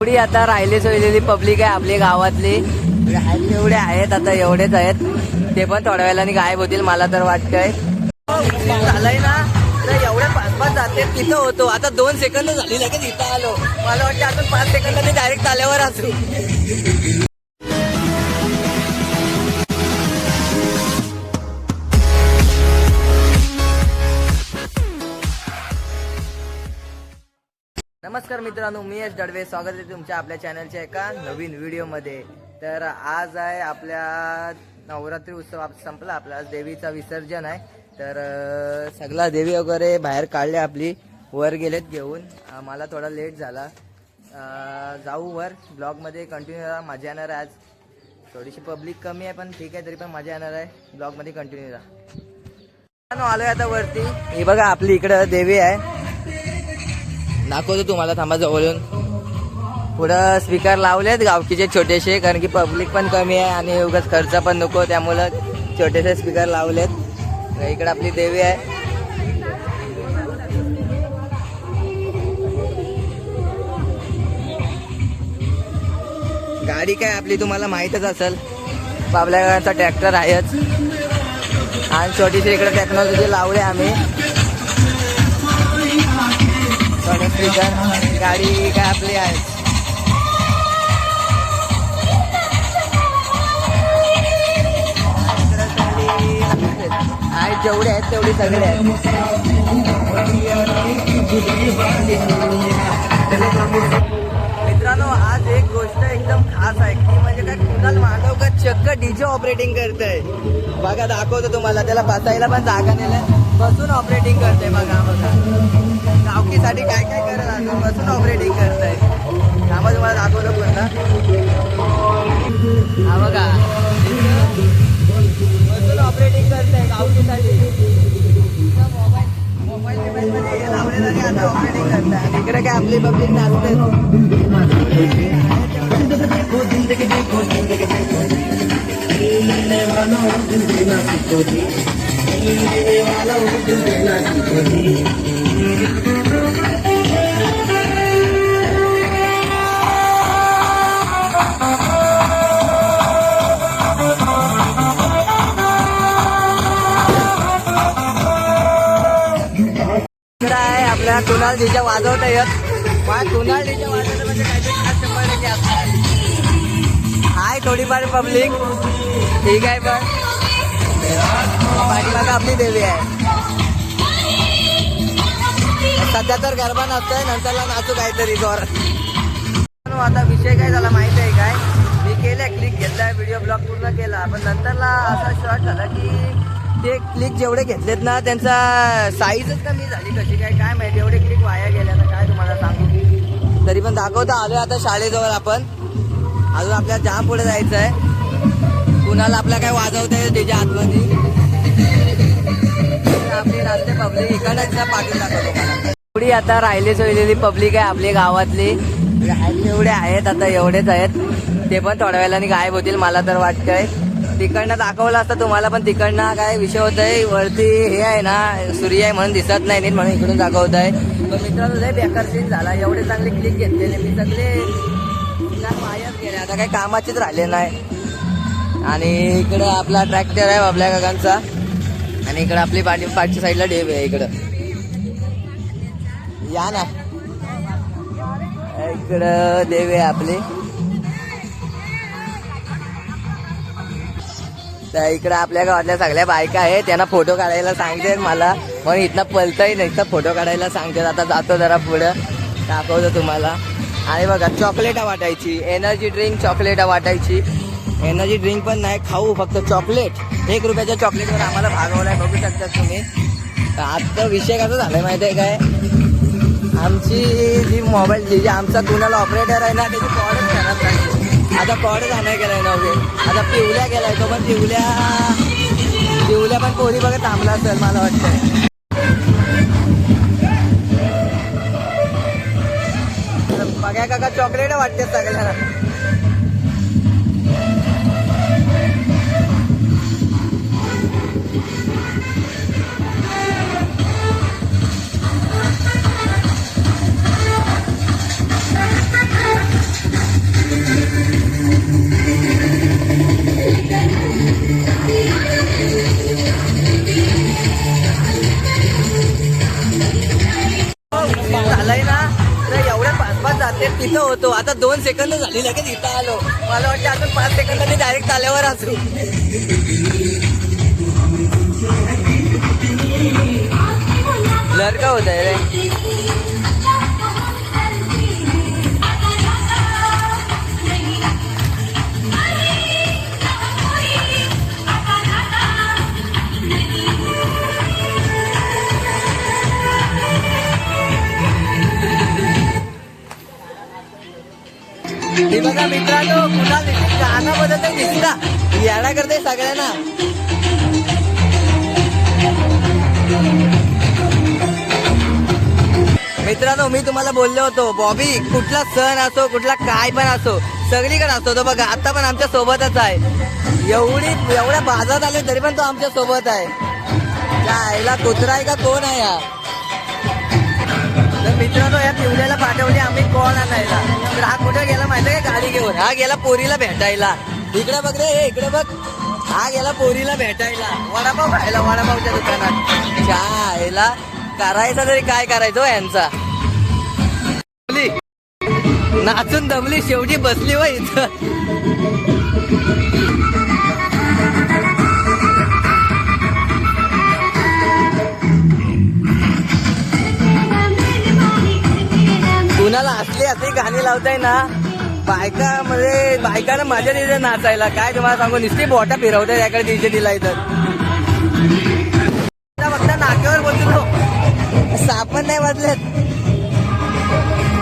एवढी आता राहिले सोयलेली पब्लिक आहे आपली गावातली. आहेत एवढे आहेत आता एवढेच आहेत. ते पण थोड्या वेळाने गायब होतील मला तर वाटतंय. झालंय ना? तर एवढ्या पाच पाच जाते तिथं होतो. आता दोन सेकंद झाली लगेच इथं आलो. मला वाटतं अजून पाच सेकंदाने डायरेक्ट आल्यावर असू. नमस्कार मित्रांनो मी यश दडवे स्वागत आहे तुमच्या आपल्या चॅनलच्या एका नवीन व्हिडिओमध्ये. तर आज आहे आपल्या नवरात्री उत्सव आप- संपला. आपला देवीचा विसर्जन आहे. तर सगळा देवी वगैरे बाहेर काढले आपली. वर गेलेत घेऊन. मला थोडा लेट झाला. जाऊ वर. ब्लॉगमध्ये कंटिन्यू राहा. मजा येणार आहे आज. थोडीशी पब्लिक कमी आहे पण ठीक आहे तरी पण मजा येणार आहे. ब्लॉगमध्ये कंटिन्यू राहा. आलो आलोय आता वरती. ही बघा आपली इकडं देवी आहे. दाखवतो तुम्हाला थांबा जवळून पुढं स्पीकर लावलेत गावकीचे छोटेसे कारण की पब्लिक पण कमी आहे आणि उगाच खर्च पण नको त्यामुळं छोटेसे स्पीकर लावलेत. इकडे आपली देवी आहे. गाडी काय आपली तुम्हाला माहीतच असेल. बाबल्या ट्रॅक्टर आहेच. आणि छोटीशी इकडे टेक्नॉलॉजी लावले आम्ही. थोडे गाडी काय आपली आहे आहेत जेवढे आहेत तेवढे सगळे आहेत मित्रांनो आज एक गोष्ट एकदम खास आहे की म्हणजे काय कुणाल मांडवकर चक्क डीजे ऑपरेटिंग करतंय. बघा दाखवतो तुम्हाला. त्याला बसायला पण जागा नेलं बसून ऑपरेटिंग करते बघा बघा. गावकीसाठी काय काय करत असेल बसून ऑपरेटिंग करतंय. थांबा तुम्हाला दाखवतो पुन्हा हा बघा. बसून ऑपरेटिंग करत करतंय गावकीसाठी. मोबाईल मोबाईल बिबाईल मध्ये लावलेलं आणि आता ऑपरेटिंग करताय. आणि इकडे काय आपली पब्लिक नाचते इकडे आहे आपल्या कुणाल डीजे वाजवता येत? कुणाल डीजे वाजवता म्हणजे काय हाय थोडीफार पब्लिक ठीक आहे पण पाठीमागं आपली देवी आहे. सध्या तर गरबा नाचतोय नंतरला नाचू काहीतरी जोर आता विषय काय झाला माहीत आहे काय? मी केल्या क्लिक घेतलाय व्हिडिओ ब्लॉग पूर्ण केला. पण नंतरला असा शॉर्ट झाला की ते क्लिक जेवढे घेतलेत ना त्यांचा साईजच कमी झाली कशी काय काय माहिती एवढे क्लिक वाया गेल्या ना काय तुम्हाला सांगू? तरी पण दाखवता आलोय आता शाळेजवळ आपण. अजून आपल्याला जाम पुढे जायचं आहे कुणाला आपल्या काय वाजवता आहे त्याच्या आतमध्ये? आपली रास्ते पब्लिक इकडच पाठवून एवढी आता राहिली सोयलेली पब्लिक आहे आपली गावातली. एवढे आहेत आता एवढेच आहेत. ते पण थोड्या वेळाने गायब होतील मला तर वाटतंय. तिकडनं दाखवलं असतं तुम्हाला पण तिकडनं काय विषय होत आहे वरती हे आहे ना सूर्य आहे म्हणून दिसत नाही नीट म्हणून इकडून दाखवत आहे पण मित्रांनो लय बेकार सीन झाला. एवढे चांगले क्लिक घेतलेले मी सगळे. काय गेले. आता काही कामाचेच राहिले नाही. आणि इकडं आपला ट्रॅक्टर आहे आपल्या काकांचा. आणि इकडं आपली पाठी पाठच्या साईडला डेब आहे इकडं. या ना. इकडं देव आहे आपली. तर इकडं आपल्या गावातल्या सगळ्या बायका आहेत त्यांना फोटो काढायला सांगते मला. म्हणून इथनं पलतही नाही तर फोटो काढायला सांगते. आता जातो जरा पुढं. दाखवतो तुम्हाला. आणि बघा चॉकलेटा वाटायची एनर्जी ड्रिंक चॉकलेटा वाटायची एनर्जी ड्रिंक पण नाही खाऊ फक्त चॉकलेट एक रुपयाच्या चॉकलेटवर आम्हाला भागवलाय बघू शकता तुम्ही. आजचा विषय कसा झालाय माहिती आहे काय? आमची जी मोबाईल जी जी आमचा कुणाला ऑपरेटर आहे ना त्याची कॉडच खराब नाही आता कॉडच आणाय गेलाय नव्हे आता पिवल्या गेलाय तो पण पिवल्या पिवल्या पण पोरी बघत थांबला असेल मला वाटतं बघा काका चॉकलेट वाटते सगळ्यांना. दोन सेकंद झाली लगेच इथं आलो. मला वाटतं अजून पाच सेकंदांनी डायरेक्ट आल्यावर असू हे बघा मित्रांनो कुणाल गाणं बदलत दिसता याला करते सगळ्यांना. मित्रांनो मी तुम्हाला बोललो होतो बॉबी कुठला सण असो कुठला काय पण असो सगळीकडे असतो तो बघा. आता पण आमच्या सोबतच आहे. एवढी एवढ्या बाजारात आले तरी पण तो आमच्यासोबत आहे. त्या कुत्रा आहे का? कोण आहे हा? घेऊन हा गेला पोरीला भेटायला. इकडे बघ रे हे इकडे बघ. हा गेला पोरीला भेटायला. वडापाव खायला वडापावच्या दुकानात. चायला करायचा तरी काय करायचो हो यांचा? नाचून दमली शेवटी बसली व इथं. कुणाला असली असली गाणी लावताय ना? बायका मध्ये बायकानं माझ्या तिथे नाचायला. काय तुम्हाला सांगू नुसती बोटा फिरवते याकडे तिथे दिला इथं फक्त नाक्यावर बसलो साप नाही वाजलेत.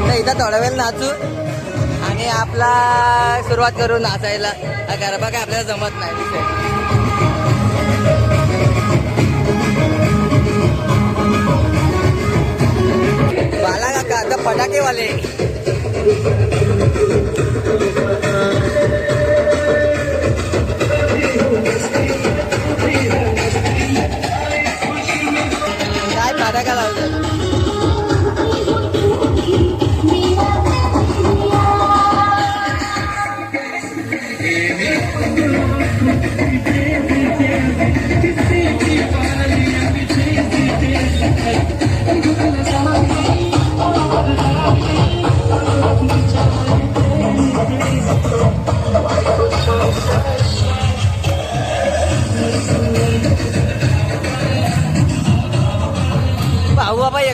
तर इथं थोडा वेळ नाचू आणि आपला सुरुवात करू नाचायला. गरबा काय आपल्याला जमत नाही विषय. बाला काका आता फटाकेवाले. Dai para galera.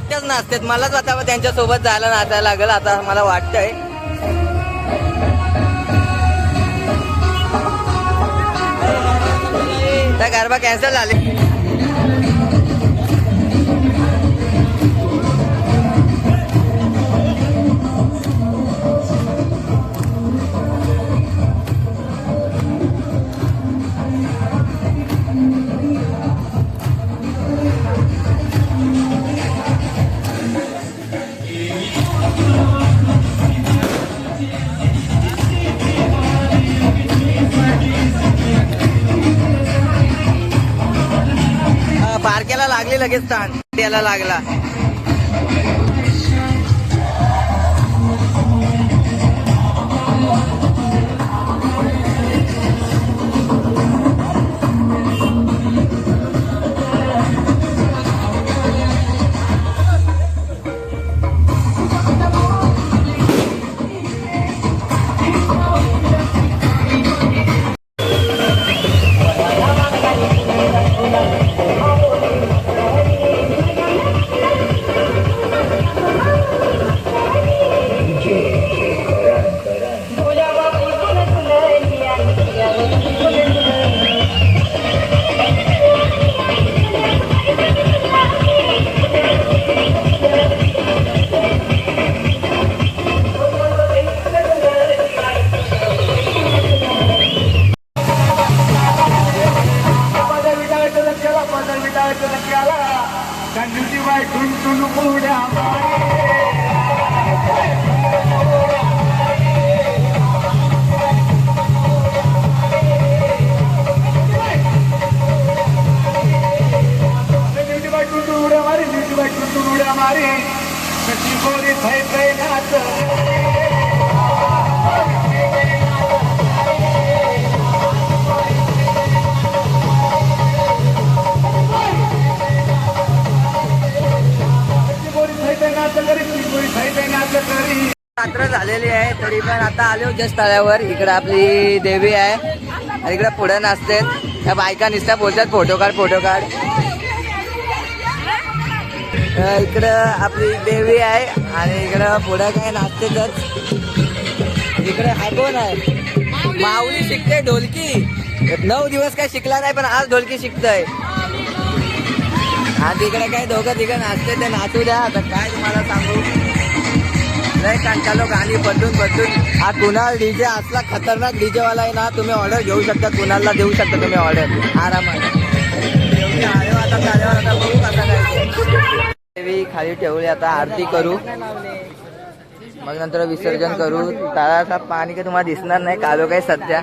एकट्याच नाचतात. मलाच आता त्यांच्यासोबत जायला नाचायला लागेल. आता मला वाटतंय. त्या गरबा कॅन्सल झाले. बारक्याला लागली. लगेच ताण गोरी थै रात्र झालेली आहे तरी पण आता आलो जस्ट तळ्यावर. इकडे आपली देवी आहे. इकडं इकडे पुढे नाचते त्या बायका निसत्या बोलतात फोटो काढ फोटो काढ. इकडं आपली देवी आहे आणि इकडं पुढं काय नाचतेच इकडे हा कोण आहे? माऊली शिकते ढोलकी. नऊ दिवस काय शिकला नाही पण आज ढोलकी शिकतय. हा तिकडे काय दोघं तिकडे नाचते ते नाचू द्या. आता काय तुम्हाला सांगू? लय कंटालो गाणी बदलून बदलून हा कुणाल डीजे असला खतरनाक डीजे वाला आहे ना तुम्ही ऑर्डर घेऊ शकता कुणालला देऊ शकता तुम्ही ऑर्डर आरामात. आता झाल्यावर आता बघू कसा काय देवी खाली ठेवली आता आरती करू. मग नंतर विसर्जन करू. तळाचा पाणी काही तुम्हाला दिसणार नाही कालो काय सध्या.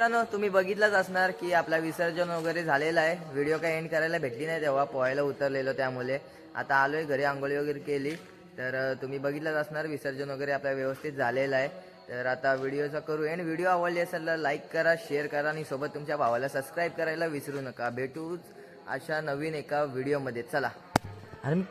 मित्रांनो तुम्ही बघितलंच असणार की आपला विसर्जन वगैरे झालेला आहे. व्हिडिओ काही एंड करायला भेटली नाही तेव्हा पोहायला उतरलेलो त्यामुळे. आता आलोय घरी आंघोळी वगैरे केली. तर तुम्ही बघितलंच असणार विसर्जन वगैरे आपल्या व्यवस्थित झालेलं आहे. तर आता व्हिडिओचा करू एंड व्हिडिओ आवडली असेल तर लाईक करा शेअर करा आणि सोबत तुमच्या भावाला सबस्क्राईब करायला विसरू नका. भेटूच अशा नवीन एका व्हिडिओमध्ये चला. आणि